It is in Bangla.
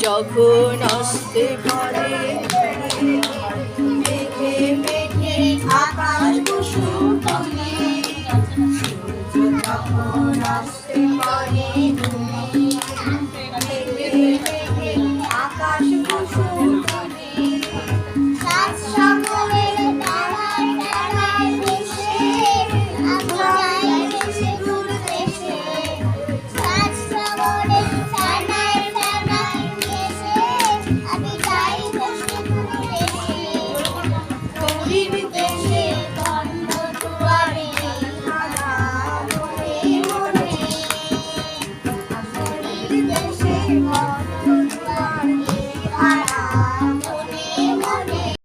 যখন আসতে পারে আকাশ সূর্য যখন আসতে পারে Thank you.